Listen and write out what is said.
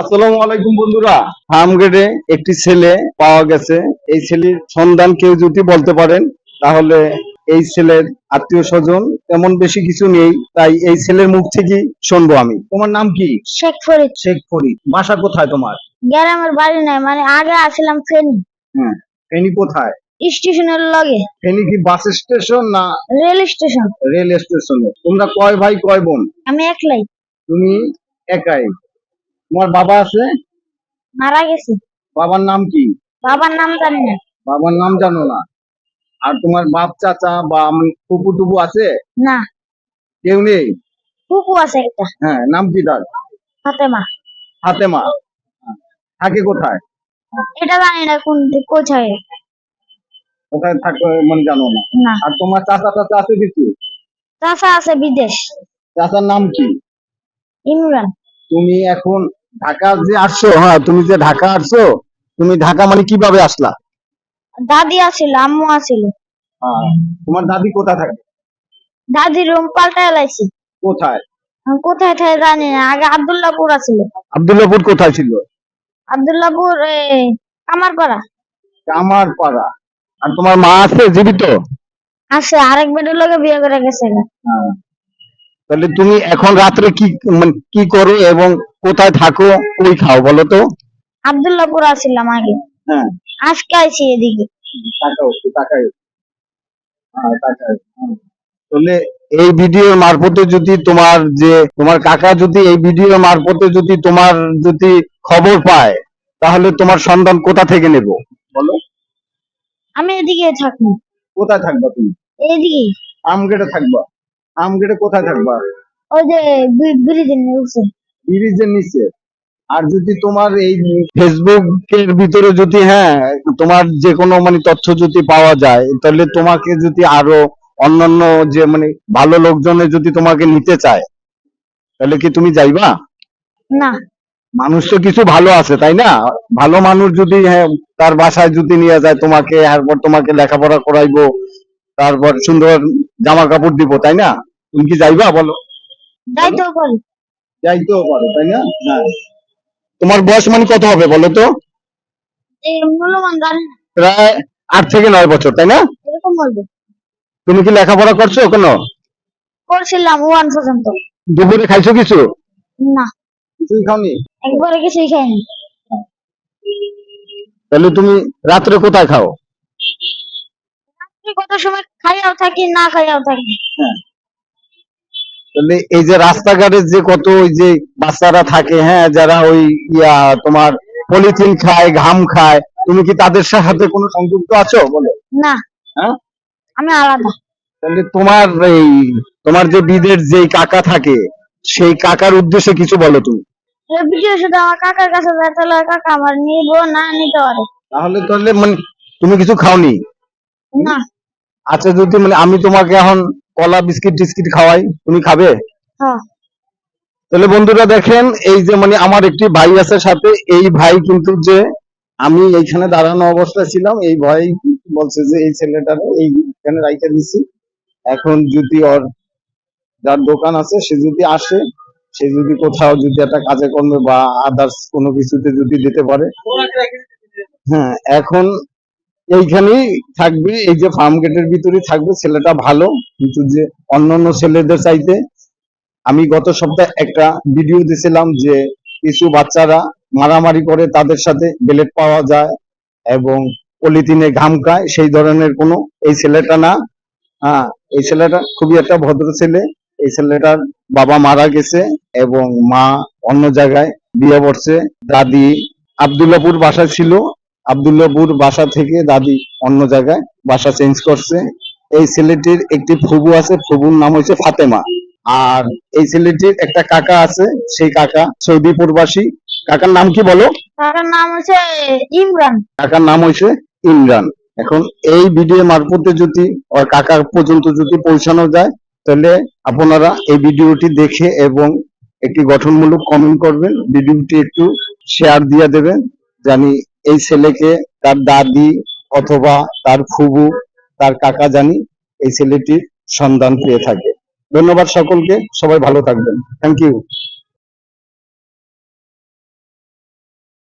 আসসালামু আলাইকুম বন্ধুরা। ফার্ম গেটে একটি ছেলে পাওয়া গেছে। এই ছেলের সন্ধান কেউ যদি বলতে পারেন তাহলে এই ছেলের আত্মীয় স্বজন তেমন বেশি কিছু নেই। তাই এই ছেলের মুখ থেকেই শুনব আমি। তোমার নাম কি? শেখ ফরিদ। শেখ ফরিদ। বাসা কোথায় তোমার? গ্রামের বাড়ি নাই মানে আগে আসলাম ফেনী। হ্যাঁ ফেনী কোথায়? স্টেশনের লগে। ফেনী কি বাস স্টেশন না রেল স্টেশন। রেল স্টেশনে? তোমরা কয় ভাই কয় বোন? আমি একলাই। তুমি একাই। তোমার বাবা আছে? মারা গেছি। বাবার নাম কি? বাবার নাম জানি না। বাবার নাম জানো না। আর তোমার বাপ চাচা বা ফুপু টুপু আছে? না। কেউ নেই? কুকু আছে একটা। হ্যাঁ নাম কি তার? ফাতেমা। ফাতেমা। থাকে কোথায়? এটা জানি না কোন কোথায় কোথায় থাকে মানে জানো না। না। আর তোমার চাচা চাচা আছে কিছু? চাচা আছে বিদেশ। চাচার নাম কি? ইমরান। তুমি এখন ঢাকা যে আসছো হ্যাঁ তুমি যে ঢাকা আসছো তুমি ঢাকা মানে কীভাবে আসলা? দাদি আছিল আম্মু আছিল হ্যাঁ, তোমার দাদি কোথায় থাকে? দাদি রুম পাল্টায় লাইছি। কোথায়? কোথায় থাকে জানি না আগে আব্দুল্লাহপুর আছিল আব্দুল্লাপুর কোথায় ছিল? আব্দুল্লাহপুর কামারপাড়া। আমার পাড়া আর তোমার মা আছে জীবিত? আছে আরেক বেডের লগে বিয়ে করে গেছে। গা। তাহলে তুমি এখন রাত্রে কি মানে কি করো এবং কোথায় থাকো কই খাও বলো তো? আব্দুল্লাহপুর আসছিলাম আগে। হ্যাঁ। আজকে আইছি এদিকে। তাকাও তাকাও তাকাও হ্যাঁ। তাহলে এই ভিডিওর মারফতে যদি তোমার যে তোমার কাকা যদি এই ভিডিওর মারফতে যদি তোমার যদি খবর পায় তাহলে তোমার সন্ধান কোথা থেকে নেব? বলো। আমি এদিকে থাকব। কোথায় থাকবা তুমি? এদিকে। আমগেটে থাকবা। আমগেটে কোথায় থাকবা? ওই যে ব্রিজের নিচে। ব্রিজের নিচে। আর যদি তোমার এই ফেসবুকের ভিতরে যদি হ্যাঁ তোমার যে কোনো মানে তথ্য যদি পাওয়া যায় তাহলে তোমাকে যদি আরও অন্যান্য যে মানে ভালো লোকজনে যদি তোমাকে নিতে চায় তাহলে কি তুমি যাইবা? না। মানুষ তো কিছু ভালো আছে তাই না? ভালো মানুষ যদি হ্যাঁ তার বাসায় যদি নিয়ে যায় তোমাকে তারপর তোমাকে লেখাপড়া করাইবো তারপর সুন্দর জামা কাপড় দিব তাই না? তুমি কি যাইবা বলো। যাইতেও পারি। যাইতেও পারো তাই না? হ্যাঁ তোমার বয়স মানে কত হবে বলো তো? প্রায় আট থেকে নয় বছর তাই না? এরকম বলবে। তুমি কি লেখাপড়া করছ কোনো করছিলাম ওয়ান পর্যন্ত। দুপুরে খাইছো কিছু? না। কিছুই খাওনি? একবারে কিছুই খাইনি। তাহলে তুমি রাত্রে কোথায় খাও? রাত্রে কত সময় খাইয়াও থাকি না খাইয়াও থাকি। তাহলে এই যে রাস্তাঘাটে যে কত ওই যে বাচ্চারা থাকে হ্যাঁ যারা ওই ইয়া তোমার পলিথিন খায় ঘাম খায় তুমি কি তাদের সাথে কোনো সংযুক্ত আছো বলো? না। হ্যাঁ? আমি আলাদা। তাহলে তোমার এই তোমার যে বিদের যে কাকা থাকে সেই কাকার উদ্দেশ্যে কিছু বলো তুমি। ভিডিও শুধু আমার কাকার কাছে যায় তাহলে কাকা আমার নিব না নিতে পারে। তাহলে তাহলে মানে তুমি কিছু খাওনি? না। আচ্ছা যদি মানে আমি তোমাকে এখন কলা বিস্কিট টিস্কিট খাওয়াই তুমি খাবে? হ্যাঁ। তাহলে বন্ধুরা দেখেন এই যে মানে আমার একটি ভাই আছে সাথে এই ভাই কিন্তু যে আমি এইখানে দাঁড়ানো অবস্থায় ছিলাম এই ভাই বলছে যে এই ছেলেটারে এইখানে রাইখে দিছি। এখন যদি ওর যার দোকান আছে সে যদি আসে সে যদি কোথাও যদি একটা কাজে কর্মে বা আদার্স কোনো কিছুতে যদি দিতে পারে। হ্যাঁ এখন এইখানেই থাকবে, এই যে ফার্ম গেটের ভিতরেই থাকবে, ছেলেটা ভালো, কিন্তু যে অন্যান্য ছেলেদের চাইতে। আমি গত সপ্তাহে একটা ভিডিও দিয়েছিলাম যে কিছু বাচ্চারা মারামারি করে তাদের সাথে বেলেট পাওয়া যায় এবং পলিথিনে ঘাম খায়, সেই ধরনের কোনো এই ছেলেটা না। হ্যাঁ এই ছেলেটা খুবই একটা ভদ্র ছেলে। এই ছেলেটার বাবা মারা গেছে এবং মা অন্য জায়গায় বিয়ে করছে। দাদি আবদুল্লাপুর বাসায় ছিল। আবদুল্লাপুর বাসা থেকে দাদি অন্য জায়গায় বাসা চেঞ্জ করছে। এই ছেলেটির একটি ফুবু আছে ফুবুর নাম হচ্ছে ফাতেমা। আর এই ছেলেটির একটা কাকা আছে সেই কাকা সৌদি প্রবাসী। কাকার নাম কি বলো? কাকার নাম হচ্ছে ইমরান। কাকার নাম হয়েছে ইমরান। এখন এই ভিডিও মারফতে যদি ওর কাকার পর্যন্ত যদি পৌঁছানো যায় তাহলে আপনারা এই ভিডিওটি দেখে এবং একটি গঠনমূলক কমেন্ট করবেন। ভিডিওটি একটু শেয়ার দিয়ে দেবেন জানি এই ছেলেকে তার দাদি অথবা তার ফুবু, তার কাকা জানি এই ছেলেটির সন্ধান পেয়ে থাকে। ধন্যবাদ সকলকে, সবাই ভালো থাকবেন। Thank you